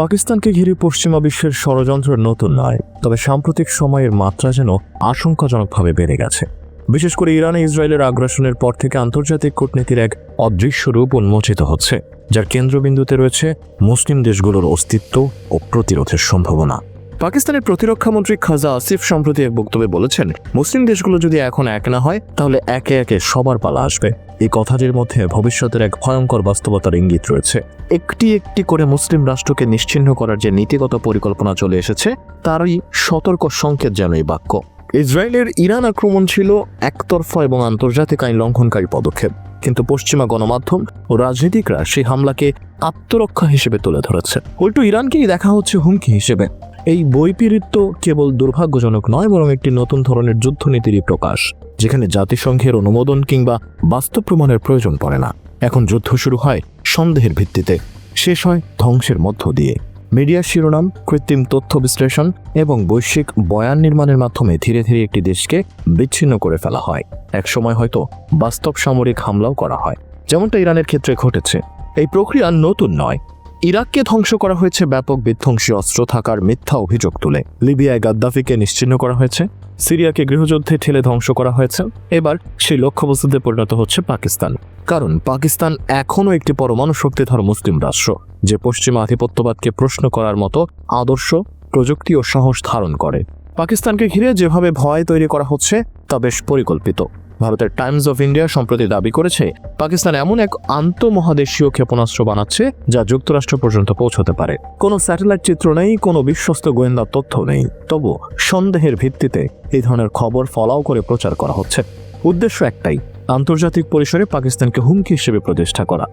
পাকিস্তানকে ঘিরে পশ্চিমা বিশ্বের ষড়যন্ত্র নতুন নয়, তবে সাম্প্রতিক সময়ের মাত্রা যেন আশঙ্কাজনকভাবে বেড়ে গেছে। বিশেষ করে ইরানে ইসরায়েলের আগ্রাসনের পর থেকে আন্তর্জাতিক কূটনীতির এক অদৃশ্য রূপ উন্মোচিত হচ্ছে, যার কেন্দ্রবিন্দুতে রয়েছে মুসলিম দেশগুলোর অস্তিত্ব ও প্রতিরোধের সম্ভাবনা। পাকিস্তানের প্রতিরক্ষা মন্ত্রী খাজা আসিফ সম্প্রতি এক বক্তব্যে বলেছেন, মুসলিম দেশগুলো যদি এখন এক না হয়, তাহলে একে একে সবার পালা আসবে। এই কথাটির মধ্যে ভবিষ্যতের এক ভয়ঙ্কর বাস্তবতার ইঙ্গিত রয়েছে। একটি একটি করে মুসলিম রাষ্ট্রকে নিশ্চিহ্ন করার যে নীতিগত পরিকল্পনা চলে এসেছে, তারই সতর্ক সংকেত যেন এই বাক্য। ইসরায়েলের ইরান আক্রমণ ছিল একতরফা এবং আন্তর্জাতিক আইন লঙ্ঘনকারী পদক্ষেপ। কিন্তু পশ্চিমা গণমাধ্যম ও রাজনীতিকরা সেই হামলাকে আত্মরক্ষা হিসেবে তুলে ধরেছে। উল্টো ইরানকেই দেখা হচ্ছে হুমকি হিসেবে। এই বৈপরীত্য কেবল দুর্ভাগ্যজনক নয়, বরং একটি নতুন ধরনের যুদ্ধনীতিরই প্রকাশ, যেখানে জাতিসংঘের অনুমোদন কিংবা বাস্তব প্রমাণের প্রয়োজন পড়ে না। এখন যুদ্ধ শুরু হয় সন্দেহের ভিত্তিতে, শেষ হয় ধ্বংসের মধ্য দিয়ে। মিডিয়ার শিরোনাম, কৃত্রিম তথ্য বিশ্লেষণ এবং বৈশ্বিক বয়ান নির্মাণের মাধ্যমে ধীরে ধীরে একটি দেশকে বিচ্ছিন্ন করে ফেলা হয়। একসময় হয়তো বাস্তব সামরিক হামলাও করা হয়, যেমনটা ইরানের ক্ষেত্রে ঘটেছে। এই প্রক্রিয়া নতুন নয় ইরাককে ধ্বংস করা হয়েছে ব্যাপক বিধ্বংসী অস্ত্র থাকার মিথ্যা অভিযোগ তুলে। লিবিয়ায় গাদ্দাফিকে নিশ্চিহ্ন করা হয়েছে। সিরিয়াকে গৃহযুদ্ধে ঠেলে ধ্বংস করা হয়েছে। এবার সেই লক্ষ্যবস্তুতে পরিণত হচ্ছে পাকিস্তান। কারণ পাকিস্তান এখনও একটি পরমাণু শক্তিধর মুসলিম রাষ্ট্র, যে পশ্চিমা আধিপত্যবাদকে প্রশ্ন করার মতো আদর্শ, প্রযুক্তি ও সাহস ধারণ করে। পাকিস্তানকে ঘিরে যেভাবে ভয় তৈরি করা হচ্ছে, তা বেশ পরিকল্পিত। ভারতের টাইমস অফ ইন্ডিয়া সম্প্রতি দাবি করেছে, পাকিস্তান এমন এক আন্তঃমহাদেশীয় ক্ষেপণাস্ত্র বানাচ্ছে যা যুক্তরাষ্ট্র পর্যন্ত পৌঁছতে পারে। কোনো স্যাটেলাইট চিত্র নেই, কোনো বিশ্বস্ত গোয়েন্দা তথ্য নেই। তবু সন্দেহের ভিত্তিতে এই ধরনের খবর ফলাও করে প্রচার করা হচ্ছে। উদ্দেশ্য একটাই, আন্তর্জাতিক পরিসরে পাকিস্তানকে হুমকি হিসেবে প্রতিষ্ঠা করা।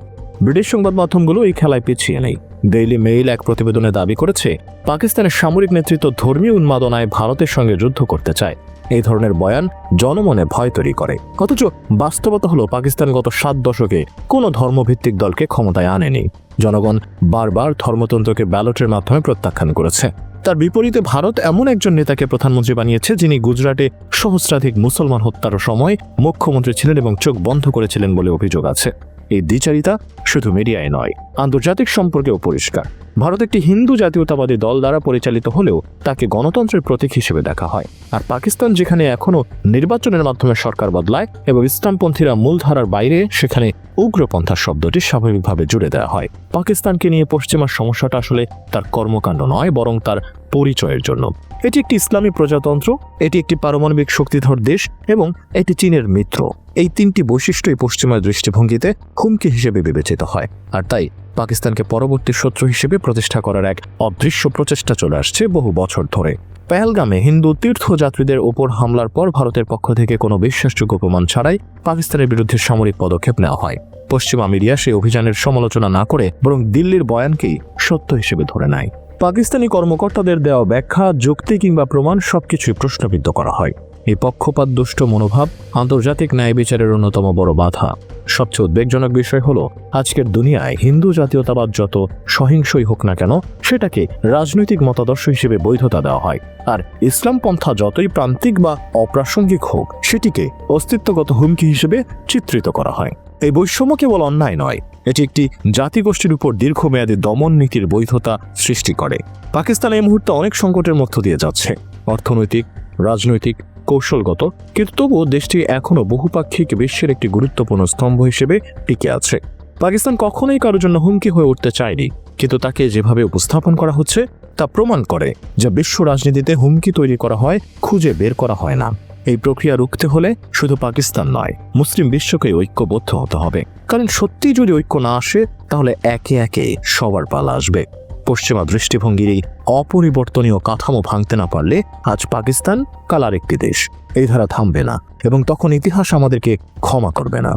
ব্রিটিশ সংবাদ মাধ্যমগুলো এই খেলায় পিছিয়ে নেই। ডেইলি মেইল এক প্রতিবেদনে দাবি করেছে, পাকিস্তানের সামরিক নেতৃত্ব ধর্মীয় উন্মাদনায় ভারতের সঙ্গে যুদ্ধ করতে চায়। এই ধরনের বয়ান জনমনে ভয় তৈরি করে। অথচ বাস্তবতা হলো পাকিস্তান গত সাত দশকে কোনো ধর্মভিত্তিক দলকে ক্ষমতায় আনেনি। জনগণ বারবার ধর্মতন্ত্রকে ব্যালটের মাধ্যমে প্রত্যাখ্যান করেছে। তার বিপরীতে ভারত এমন একজন নেতাকে প্রধানমন্ত্রী বানিয়েছে যিনি গুজরাটে সহস্রাধিক মুসলমান হত্যার সময় মুখ্যমন্ত্রী ছিলেন এবং চোখ বন্ধ করেছিলেন বলে অভিযোগ আছে। এই দ্বিচারিতা শুধু মিডিয়ায় নয়, আন্তর্জাতিক সম্পর্কেও পরিষ্কার। ভারত একটি হিন্দু জাতীয়তাবাদী দল দ্বারা পরিচালিত হলেও তাকে গণতন্ত্রের প্রতীক হিসেবে দেখা হয়। আর পাকিস্তান যেখানে এখনও নির্বাচনের মাধ্যমে সরকার বদলায় এবং ইসলামপন্থীরা মূলধারার বাইরে, সেখানে উগ্রপন্থা শব্দটি স্বাভাবিকভাবে জুড়ে দেওয়া হয়। পাকিস্তানকে নিয়ে পশ্চিমার সমস্যাটা আসলে তার কর্মকাণ্ড নয়, বরং তার পরিচয়ের জন্য। এটি একটি ইসলামী প্রজাতন্ত্র, এটি একটি পারমাণবিক শক্তিধর দেশ এবং এটি চীনের মিত্র। এই তিনটি বৈশিষ্ট্যই পশ্চিমার দৃষ্টিভঙ্গিতে হুমকি হিসেবে বিবেচিত হয়। আর তাই পাকিস্তানকে পরবর্তী শত্রু হিসেবে প্রতিষ্ঠা করার এক অদৃশ্য প্রচেষ্টা চলে আসছে বহু বছর ধরে। পেহেলগামে হিন্দু তীর্থযাত্রীদের ওপর হামলার পর ভারতের পক্ষ থেকে কোনো বিশ্বাসযোগ্য প্রমাণ ছাড়াই পাকিস্তানের বিরুদ্ধে সামরিক পদক্ষেপ নেওয়া হয়। পশ্চিমা মিডিয়া সেই অভিযানের সমালোচনা না করে বরং দিল্লির বয়ানকেই সত্য হিসেবে ধরে নেয়। পাকিস্তানি কর্মকর্তাদের দেওয়া ব্যাখ্যা যুক্তি কিংবা প্রমাণ সবকিছুই প্রশ্নবিদ্ধ করা হয়। এই পক্ষপাত দুষ্ট মনোভাব আন্তর্জাতিক ন্যায় বিচারের অন্যতম বড় বাধা। সবচেয়ে উদ্বেগজনক বিষয় হলো, আজকের দুনিয়ায় হিন্দু জাতীয়তাবাদ যত সহিংসই হোক না কেন, সেটাকে রাজনৈতিক মতাদর্শ হিসেবে বৈধতা দেওয়া হয়। আর ইসলাম পন্থা যতই প্রান্তিক বা অপ্রাসঙ্গিক হোক, সেটিকে অস্তিত্বগত হুমকি হিসেবে চিত্রিত করা হয়। এই বৈষম্য কেবল অন্যায় নয়, এটি একটি জাতিগোষ্ঠীর উপর দীর্ঘমেয়াদী দমন নীতির বৈধতা সৃষ্টি করে। পাকিস্তান এই মুহূর্তে অনেক সংকটের মধ্য দিয়ে যাচ্ছে। অর্থনৈতিক, রাজনৈতিক কৌশলগত, কিন্তু তবুও দেশটি এখনও বহুপাক্ষিক বিশ্বের একটি গুরুত্বপূর্ণ স্তম্ভ হিসেবে টিকে আছে। পাকিস্তান কখনোই কারোর জন্য হুমকি হয়ে উঠতে চায়নি, কিন্তু তাকে যেভাবে উপস্থাপন করা হচ্ছে, তা প্রমাণ করে যা বিশ্ব রাজনীতিতে হুমকি তৈরি করা হয়, খুঁজে বের করা হয় না। এই প্রক্রিয়া রুখতে হলে শুধু পাকিস্তান নয়, মুসলিম বিশ্বকে ঐক্যবদ্ধ হতে হবে। কারণ সত্যি যদি ঐক্য না আসে, তাহলে একে একে সবার পালা আসবে। পশ্চিমা দৃষ্টিভঙ্গির এই অপরিবর্তনীয় কাঠামো ভাঙতে না পারলে আজ পাকিস্তান কালার একটি দেশ। এই ধারা থামবে না এবং তখন ইতিহাস আমাদেরকে ক্ষমা করবে না।